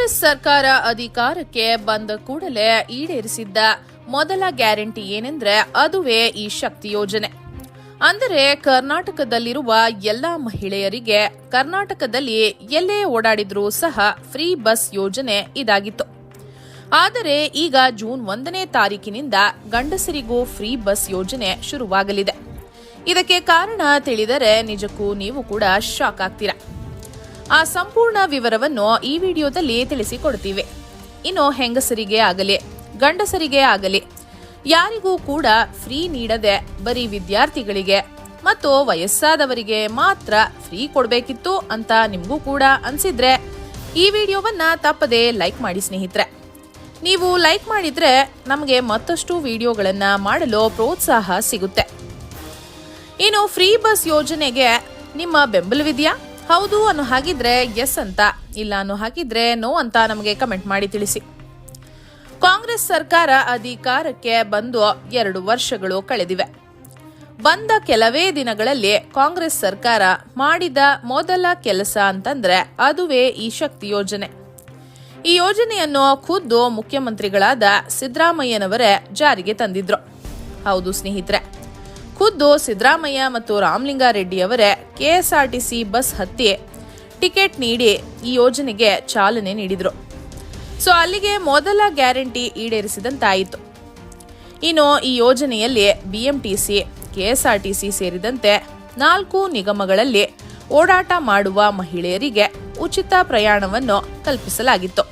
ಕಾಂಗ್ರೆಸ್ ಸರ್ಕಾರ ಅಧಿಕಾರಕ್ಕೆ ಬಂದ ಕೂಡಲೇ ಈಡೇರಿಸಿದ್ದ ಮೊದಲ ಗ್ಯಾರಂಟಿ ಏನೆಂದ್ರೆ ಅದುವೇ ಈ ಶಕ್ತಿ ಯೋಜನೆ. ಅಂದರೆ ಕರ್ನಾಟಕದಲ್ಲಿರುವ ಎಲ್ಲ ಮಹಿಳೆಯರಿಗೆ ಕರ್ನಾಟಕದಲ್ಲಿ ಎಲ್ಲೇ ಓಡಾಡಿದ್ರೂ ಸಹ ಫ್ರೀ ಬಸ್ ಯೋಜನೆ ಇದಾಗಿತ್ತು. ಆದರೆ ಈಗ ಜೂನ್ ಒಂದನೇ ತಾರೀಕಿನಿಂದ ಗಂಡಸರಿಗೂ ಫ್ರೀ ಬಸ್ ಯೋಜನೆ ಶುರುವಾಗಲಿದೆ. ಇದಕ್ಕೆ ಕಾರಣ ತಿಳಿದರೆ ನಿಜಕ್ಕೂ ನೀವು ಕೂಡ ಶಾಕ್ ಆಗ್ತೀರಾ? ಆ ಸಂಪೂರ್ಣ ವಿವರವನ್ನು ಈ ವಿಡಿಯೋದಲ್ಲಿ ತಿಳಿಸಿಕೊಡ್ತೀವಿ. ಇನ್ನು ಹೆಂಗಸರಿಗೆ ಆಗಲಿ, ಗಂಡಸರಿಗೆ ಆಗಲಿ, ಯಾರಿಗೂ ಕೂಡ ಫ್ರೀ ನೀಡದೆ ಬರೀ ವಿದ್ಯಾರ್ಥಿಗಳಿಗೆ ಮತ್ತು ವಯಸ್ಸಾದವರಿಗೆ ಮಾತ್ರ ಫ್ರೀ ಕೊಡಬೇಕಿತ್ತು ಅಂತ ನಿಮಗೂ ಕೂಡ ಅನ್ಸಿದ್ರೆ ಈ ವಿಡಿಯೋವನ್ನ ತಪ್ಪದೆ ಲೈಕ್ ಮಾಡಿ ಸ್ನೇಹಿತರೆ. ನೀವು ಲೈಕ್ ಮಾಡಿದ್ರೆ ನಮಗೆ ಮತ್ತಷ್ಟು ವಿಡಿಯೋಗಳನ್ನು ಮಾಡಲು ಪ್ರೋತ್ಸಾಹ ಸಿಗುತ್ತೆ. ಇನ್ನು ಫ್ರೀ ಬಸ್ ಯೋಜನೆಗೆ ನಿಮ್ಮ ಬೆಂಬಲವಿದೆಯಾ? ಹೌದು ಅನ್ನೋ ಹಾಗಿದ್ರೆ ಎಸ್ ಅಂತ, ಇಲ್ಲ ಅನ್ನೋ ಹಾಗಿದ್ರೆ ನೋ ಅಂತ ನಮಗೆ ಕಮೆಂಟ್ ಮಾಡಿ ತಿಳಿಸಿ. ಕಾಂಗ್ರೆಸ್ ಸರ್ಕಾರ ಅಧಿಕಾರಕ್ಕೆ ಬಂದು ಎರಡು ವರ್ಷಗಳು ಕಳೆದಿವೆ. ಬಂದ ಕೆಲವೇ ದಿನಗಳಲ್ಲಿ ಕಾಂಗ್ರೆಸ್ ಸರ್ಕಾರ ಮಾಡಿದ ಮೊದಲ ಕೆಲಸ ಅಂತಂದ್ರೆ ಅದುವೇ ಈ ಶಕ್ತಿ ಯೋಜನೆ. ಈ ಯೋಜನೆಯನ್ನು ಖುದ್ದು ಮುಖ್ಯಮಂತ್ರಿಗಳಾದ ಸಿದ್ದರಾಮಯ್ಯನವರೇ ಜಾರಿಗೆ ತಂದಿದ್ರು. ಹೌದು ಸ್ನೇಹಿತರೆ. ಖುದ್ದು ಸಿದ್ದರಾಮಯ್ಯ ಮತ್ತು ರಾಮಲಿಂಗಾರೆಡ್ಡಿ ಅವರೇ ಕೆಎಸ್ಆರ್ಟಿಸಿ ಬಸ್ ಹತ್ತಿ ಟಿಕೆಟ್ ನೀಡಿ ಈ ಯೋಜನೆಗೆ ಚಾಲನೆ ನೀಡಿದರು. ಸೊ, ಅಲ್ಲಿಗೆ ಮೊದಲ ಗ್ಯಾರಂಟಿ ಈಡೇರಿಸಿದಂತಾಯಿತು. ಇನ್ನು ಈ ಯೋಜನೆಯಲ್ಲಿ ಬಿಎಂಟಿಸಿ, ಕೆಎಸ್ಆರ್ಟಿಸಿ ಸೇರಿದಂತೆ ನಾಲ್ಕು ನಿಗಮಗಳಲ್ಲಿ ಓಡಾಟ ಮಾಡುವ ಮಹಿಳೆಯರಿಗೆ ಉಚಿತ ಪ್ರಯಾಣವನ್ನು ಕಲ್ಪಿಸಲಾಗಿತ್ತು.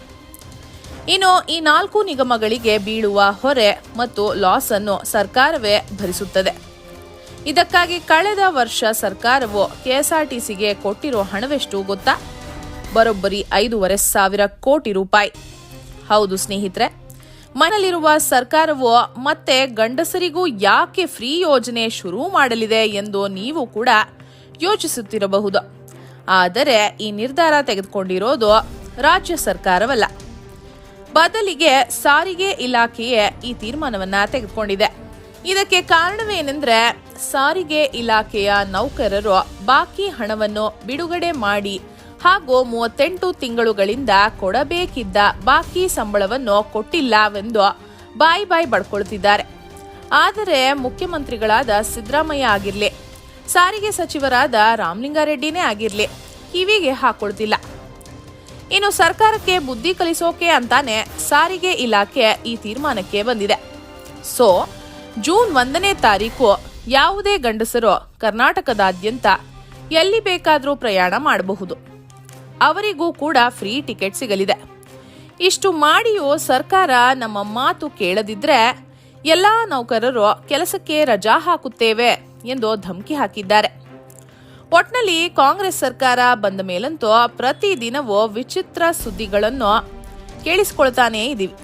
ಇನ್ನು ಈ ನಾಲ್ಕು ನಿಗಮಗಳಿಗೆ ಬೀಳುವ ಹೊರೆ ಮತ್ತು ಲಾಸ್ ಅನ್ನು ಸರ್ಕಾರವೇ ಭರಿಸುತ್ತದೆ. ಇದಕ್ಕಾಗಿ ಕಳೆದ ವರ್ಷ ಸರ್ಕಾರವು ಕೆಎಸ್ಆರ್ಟಿಸಿಗೆ ಕೊಟ್ಟಿರೋ ಹಣವೆಷ್ಟು ಗೊತ್ತಾ? ಬರೋಬ್ಬರಿ ಐದೂವರೆ ಸಾವಿರ ಕೋಟಿ ರೂಪಾಯಿ. ಹೌದು ಸ್ನೇಹಿತರೆ ಮನಲಿರುವ ಸರ್ಕಾರವು ಮತ್ತೆ ಗಂಡಸರಿಗೂ ಯಾಕೆ ಫ್ರೀ ಯೋಜನೆ ಶುರು ಮಾಡಲಿದೆ ಎಂದು ನೀವು ಕೂಡ ಯೋಚಿಸುತ್ತಿರಬಹುದು. ಆದರೆ ಈ ನಿರ್ಧಾರ ತೆಗೆದುಕೊಂಡಿರೋದು ರಾಜ್ಯ ಸರ್ಕಾರವಲ್ಲ. ಬದಲಿಗೆ ಸಾರಿಗೆ ಇಲಾಖೆಯೇ ಈ ತೀರ್ಮಾನವನ್ನ ತೆಗೆದುಕೊಂಡಿದೆ. ಇದಕ್ಕೆ ಕಾರಣವೇನೆಂದ್ರೆ ಸಾರಿಗೆ ಇಲಾಖೆಯ ನೌಕರರು ಬಾಕಿ ಹಣವನ್ನು ಬಿಡುಗಡೆ ಮಾಡಿ ಹಾಗೂ ಮೂವತ್ತೆಂಟು ತಿಂಗಳುಗಳಿಂದ ಕೊಡಬೇಕಿದ್ದ ಬಾಕಿ ಸಂಬಳವನ್ನು ಕೊಟ್ಟಿಲ್ಲವೆಂದು ಬಾಯಿ ಬಾಯಿ ಬಡ್ಕೊಳ್ತಿದ್ದಾರೆ. ಆದರೆ ಮುಖ್ಯಮಂತ್ರಿಗಳಾದ ಸಿದ್ದರಾಮಯ್ಯ ಆಗಿರಲಿ, ಸಾರಿಗೆ ಸಚಿವರಾದ ರಾಮಲಿಂಗಾರೆಡ್ಡಿನೇ ಆಗಿರಲಿ, ಕಿವಿಗೆ ಹಾಕೊಳ್ತಿಲ್ಲ. ಇನ್ನು ಸರ್ಕಾರಕ್ಕೆ ಬುದ್ಧಿ ಕಲಿಸೋಕೆ ಅಂತಾನೆ ಸಾರಿಗೆ ಇಲಾಖೆ ಈ ತೀರ್ಮಾನಕ್ಕೆ ಬಂದಿದೆ. ಸೊ, ಜೂನ್ ಒಂದನೇ ತಾರೀಕು ಯಾವುದೇ ಗಂಡಸರು ಕರ್ನಾಟಕದಾದ್ಯಂತ ಎಲ್ಲಿ ಬೇಕಾದರೂ ಪ್ರಯಾಣ ಮಾಡಬಹುದು. ಅವರಿಗೂ ಕೂಡ ಫ್ರೀ ಟಿಕೆಟ್ ಸಿಗಲಿದೆ. ಇಷ್ಟು ಮಾಡಿಯೂ ಸರ್ಕಾರ ನಮ್ಮ ಮಾತು ಕೇಳದಿದ್ರೆ ಎಲ್ಲಾ ನೌಕರರು ಕೆಲಸಕ್ಕೆ ರಜಾ ಹಾಕುತ್ತೇವೆ ಎಂದು ಧಮಕಿ ಹಾಕಿದ್ದಾರೆ. ಒಟ್ನಲ್ಲಿ ಕಾಂಗ್ರೆಸ್ ಸರ್ಕಾರ ಬಂದ ಮೇಲಂತೂ ಪ್ರತಿದಿನವೂ ವಿಚಿತ್ರ ಸುದ್ದಿಗಳನ್ನು ಕೇಳಿಸಿಕೊಳ್ತಾನೇ ಇದೀವಿ.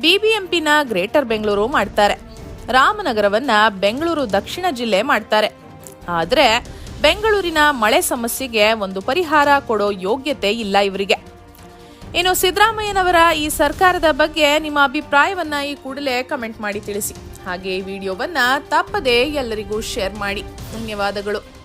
ಬಿಬಿಎಂಪಿನ ಗ್ರೇಟರ್ ಬೆಂಗಳೂರು ಮಾಡ್ತಾರೆ. ರಾಮನಗರವನ್ನ ಬೆಂಗಳೂರು ದಕ್ಷಿಣ ಜಿಲ್ಲೆ ಮಾಡ್ತಾರೆ. ಆದ್ರೆ ಬೆಂಗಳೂರಿನ ಮಳೆ ಸಮಸ್ಯೆಗೆ ಒಂದು ಪರಿಹಾರ ಕೊಡೋ ಯೋಗ್ಯತೆ ಇಲ್ಲ ಇವರಿಗೆ. ಇನ್ನು ಸಿದ್ದರಾಮಯ್ಯನವರ ಈ ಸರ್ಕಾರದ ಬಗ್ಗೆ ನಿಮ್ಮ ಅಭಿಪ್ರಾಯವನ್ನ ಈ ಕೂಡಲೇ ಕಮೆಂಟ್ ಮಾಡಿ ತಿಳಿಸಿ. ಹಾಗೆ ಈ ವಿಡಿಯೋವನ್ನ ತಪ್ಪದೇ ಎಲ್ಲರಿಗೂ ಶೇರ್ ಮಾಡಿ. ಧನ್ಯವಾದಗಳು.